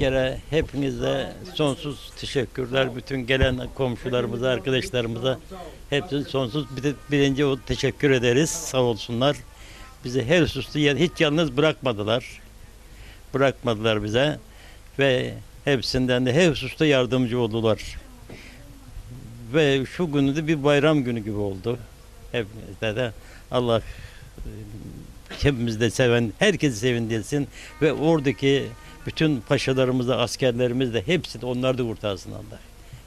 kere hepinize sonsuz teşekkürler. Bütün gelen komşularımıza, arkadaşlarımıza hepsine sonsuz bir birinci o teşekkür ederiz. Sağ olsunlar. Bizi her yer- hiç yalnız bırakmadılar. Bırakmadılar bize ve hepsinden de her hususta yardımcı oldular. Ve şu günü de bir bayram günü gibi oldu. Hepimizde de Allah e, hepimiz de seven, herkesi sevindirsin ve oradaki bütün paşalarımız da, askerlerimiz de hepsi de onlar da kurtarsın Allah.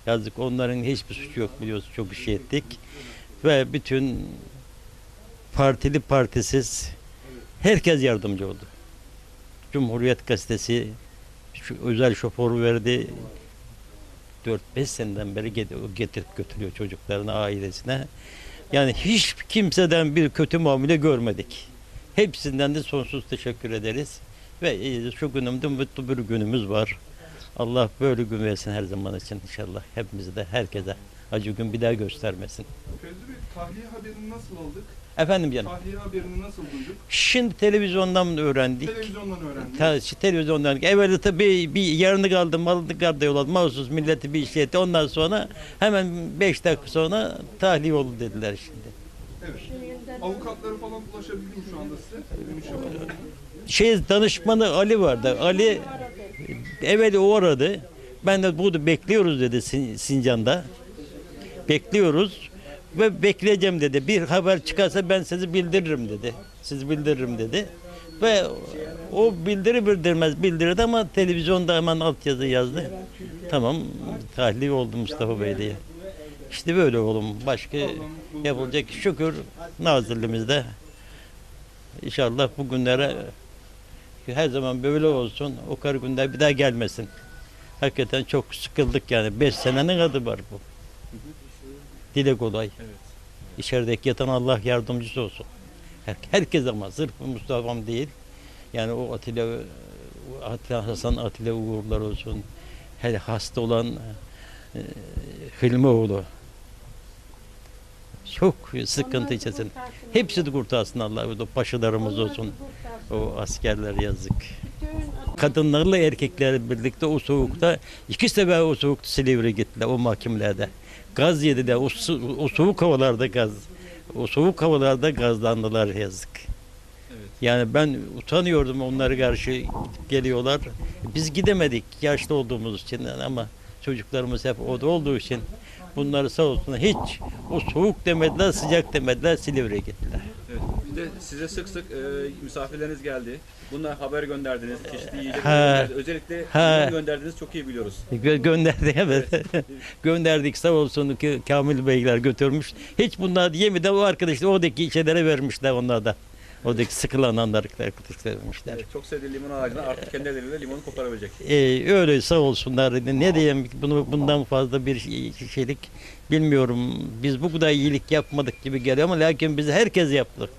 Yazık onların hiçbir suçu yok biliyorsun çok bir şey ettik. Ve bütün partili partisiz herkes yardımcı oldu. Cumhuriyet Gazetesi şu özel şoförü verdi. 4-5 seneden beri get- getirip götürüyor çocuklarına, ailesine. Yani hiç kimseden bir kötü muamele görmedik. Hepsinden de sonsuz teşekkür ederiz. Ve şu günümde mutlu bir günümüz var. Allah böyle gün versin her zaman için inşallah. Hepimize de herkese acı gün bir daha göstermesin. Fevzi Bey tahliye haberini nasıl aldık? Efendim canım. Tahliye haberini nasıl duyduk? Şimdi televizyondan öğrendik. Televizyondan öğrendik. Ta, televizyondan. Evvela tabii bir yarını kaldı, malını kaldı yolladı. Mahsus milleti bir şey etti. Ondan sonra hemen 5 dakika sonra tahliye oldu dediler şimdi. Evet. Avukatları falan ulaşabildi mi şu anda size? Şey danışmanı Ali vardı. Ali evveli o aradı. Ben de burada bekliyoruz dedi Sin- Sincan'da. Bekliyoruz ve bekleyeceğim dedi. Bir haber çıkarsa ben sizi bildiririm dedi. Sizi bildiririm dedi. Ve o bildiri bildirmez bildirdi ama televizyonda hemen altyazı yazdı. Tamam tahliye oldu Mustafa Bey diye. İşte böyle oğlum. Başka yapılacak şükür nazırlığımızda. İnşallah bu günlere her zaman böyle olsun. O kar günler bir daha gelmesin. Hakikaten çok sıkıldık yani. Beş senenin adı var bu. Dile kolay. İçerideki yatan Allah yardımcısı olsun. Her, herkes ama sırf Mustafa'm değil. Yani o Atilla, o Atilla Hasan Atilla Uğurlar olsun. Her hasta olan e, Hilmioğlu. Çok sıkıntı içerisinde. Hepsi de kurtarsın Allah. O paşalarımız olsun. O askerler yazık. Kadınlarla erkekler birlikte o soğukta iki sefer o soğukta Silivri gittiler o mahkemelerde. Gaz yediler. O, su- o soğuk havalarda gaz. O soğuk havalarda gazlandılar yazık. Yani ben utanıyordum onları karşı geliyorlar. Biz gidemedik yaşlı olduğumuz için ama çocuklarımız hep orada olduğu için bunları sağ olsun hiç o soğuk demediler sıcak demediler Silivri'ye gittiler. De size sık sık e, misafirleriniz geldi. Bunlar haber gönderdiniz. Çeşitli Ha. gönderdiniz. Özellikle limon gönderdiniz çok iyi biliyoruz. Gö- gönderdik evet. Gönderdik sağ olsun ki Kamil Beyler götürmüş. Hiç bunlar yemeden o arkadaşlar oradaki şeylere vermişler onlar da. Oradaki sıkılananlar arkadaşlar vermişler. Evet, çok sevdiği limon ağacına artık kendi elleriyle limonu koparabilecek. Ee, öyle sağ olsunlar. Ne diyeyim bunu bundan fazla bir şey- şeylik bilmiyorum. Biz bu kadar iyilik yapmadık gibi geliyor ama lakin biz herkes yaptık.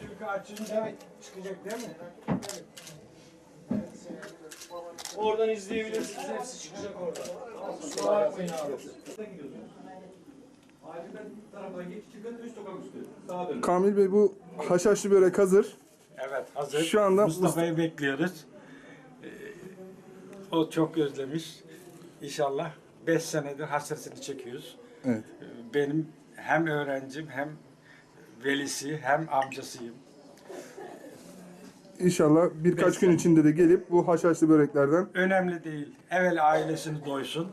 Çünkü açınca çıkacak değil mi? Oradan izleyebilirsiniz. Hepsi çıkacak oradan. Kusura bakmayın abi. Kamil Bey bu haşhaşlı börek hazır. Evet hazır. Şu anda Mustafa'yı bekliyoruz. Ee, o çok özlemiş. İnşallah 5 senedir hasretini çekiyoruz. Evet. Ee, Benim hem öğrencim hem velisi hem amcasıyım. İnşallah birkaç gün içinde de gelip bu haşhaşlı böreklerden Önemli değil. Evvel ailesini doysun.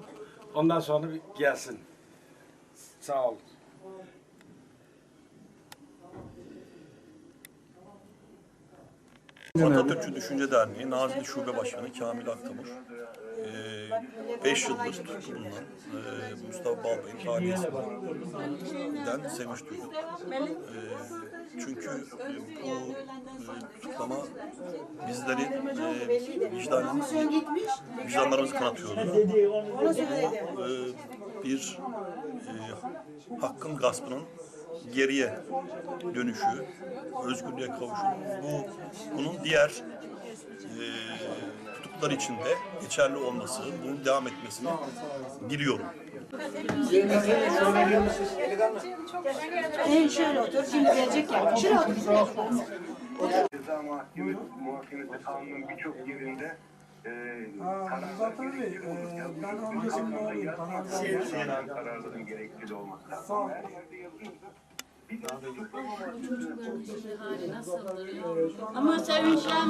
Ondan sonra gelsin. Sağ olun. Atatürkçü Düşünce Derneği Nazilli Şube Başkanı Kamil Aktamur. 5 yıldır tuttu bulunan e, Mustafa Balbay'ın tahliyesinden sevinç duyduk. E, çünkü e, bu e, tutuklama bizleri e, vicdanımız, vicdanlarımızı kanatıyordu. Bu e, bir e, hakkın gaspının geriye dönüşü, özgürlüğe kavuşu. Bu bunun diğer e, tutuklular için de geçerli olması, bunun devam etmesini biliyorum. En şöyle otur, şimdi gelecek ya. Otur. Ceza Muhakemesi birçok yerinde e, ben 10 yaşında olayım. Kanar'dan kararların gerekli olması lazım. Sağ ol. Ama sevinçler